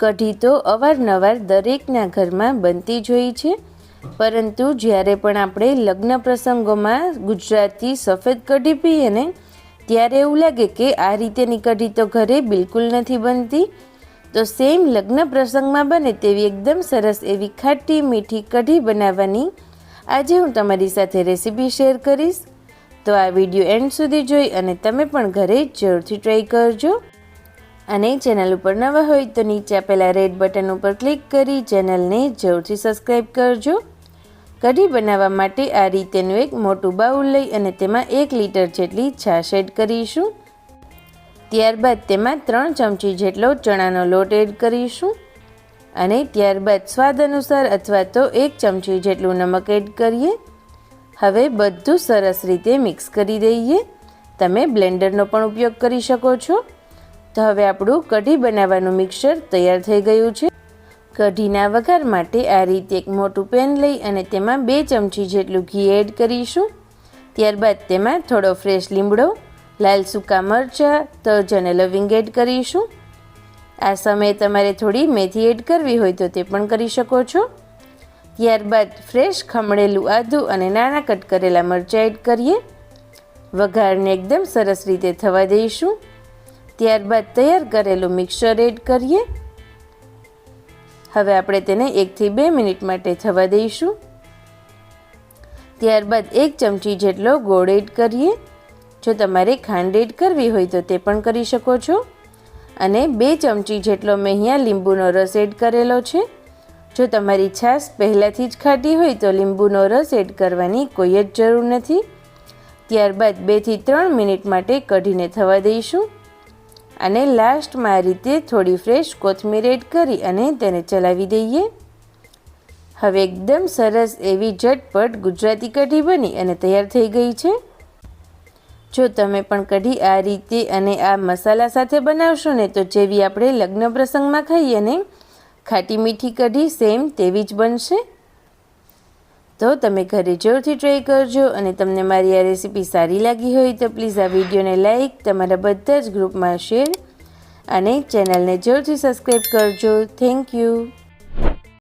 કઢી તો અવારનવાર દરેકના ઘરમાં બનતી જ હોય છે. પરંતુ જ્યારે પણ આપણે લગ્ન પ્રસંગોમાં ગુજરાતી સફેદ કઢી પીએ ને, ત્યારે એવું લાગે કે આ રીતેની કઢી તો ઘરે બિલકુલ નથી બનતી. તો સેમ લગ્ન પ્રસંગમાં બને તેવી એકદમ સરસ એવી ખાટી મીઠી કઢી બનાવવાની આજે હું તમારી સાથે રેસીપી શેર કરીશ. તો આ વીડિયો એન્ડ સુધી જોઈ અને તમે પણ ઘરે જરૂરથી ટ્રાય કરજો. અને ચેનલ ઉપર નવા હોય તો નીચે આપેલા રેડ બટન ઉપર ક્લિક કરી ચેનલને જરૂરથી સબસ્ક્રાઈબ કરજો. કઢી બનાવવા માટે આ રીતેનું એક મોટું બાઉલ લઈ અને તેમાં એક લીટર જેટલી છાશ એડ કરીશું. ત્યારબાદ તેમાં ત્રણ ચમચી જેટલો ચણાનો લોટ એડ કરીશું. અને ત્યારબાદ સ્વાદ અનુસાર અથવા તો એક ચમચી જેટલું નમક એડ કરીએ. હવે બધું સરસ રીતે મિક્સ કરી દઈએ. તમે બ્લેન્ડરનો પણ ઉપયોગ કરી શકો છો. તો હવે આપણું કઢી બનાવવાનું મિક્સર તૈયાર થઈ ગયું છે. કઢીના વઘાર માટે આ રીતે એક મોટું પેન લઈ અને તેમાં બે ચમચી જેટલું ઘી એડ કરીશું. ત્યારબાદ તેમાં થોડો ફ્રેશ લીમડો, લાલ સૂકા મરચાં, તજ અને લવિંગ એડ કરીશું. આ સમયે તમારે થોડી મેથી એડ કરવી હોય તો તે પણ કરી શકો છો. ત્યારબાદ ફ્રેશ ખમણેલું આદું અને નાના કટ કરેલા મરચાં એડ કરીએ. વઘારને એકદમ સરસ રીતે થવા દઈશું. ત્યારબાદ તૈયાર કરેલું મિક્સર એડ કરીએ. હવે આપણે તેને એકથી બે મિનિટ માટે થવા દઈશું. ત્યારબાદ એક ચમચી જેટલો ગોળ એડ કરીએ. જો તમારે ખાંડ એડ કરવી હોય તો તે પણ કરી શકો છો. અને બે ચમચી જેટલો મેં અહીંયા લીંબુનો રસ એડ કરેલો છે. જો તમારી છાશ પહેલાંથી જ ખાટી હોય તો લીંબુનો રસ એડ કરવાની કોઈ જ જરૂર નથી. ત્યારબાદ બેથી ત્રણ મિનિટ માટે કઢીને થવા દઈશું. અને લાસ્ટમાં આ રીતે થોડી ફ્રેશ કોથમીર એડ કરી અને તેને ચલાવી દઈએ. હવે એકદમ સરસ એવી ઝટપટ ગુજરાતી કઢી બની અને તૈયાર થઈ ગઈ છે. જો તમે પણ કઢી આ રીતે અને આ મસાલા સાથે બનાવશો ને તો જેવી આપણે લગ્ન પ્રસંગમાં ખાઈએ ને, ખાટી મીઠી કઢી સેમ તેવી જ બનશે. તો તમે ઘરે જોરથી ટ્રાય કરજો અને તમને મારી આ રેસીપી સારી લાગી હોય તો પ્લીઝ આ વિડીયોને લાઇક તમારા બધા જ ગ્રુપમાં શેર અને ચેનલને જોરથી સબસ્ક્રાઈબ કરજો. Thank you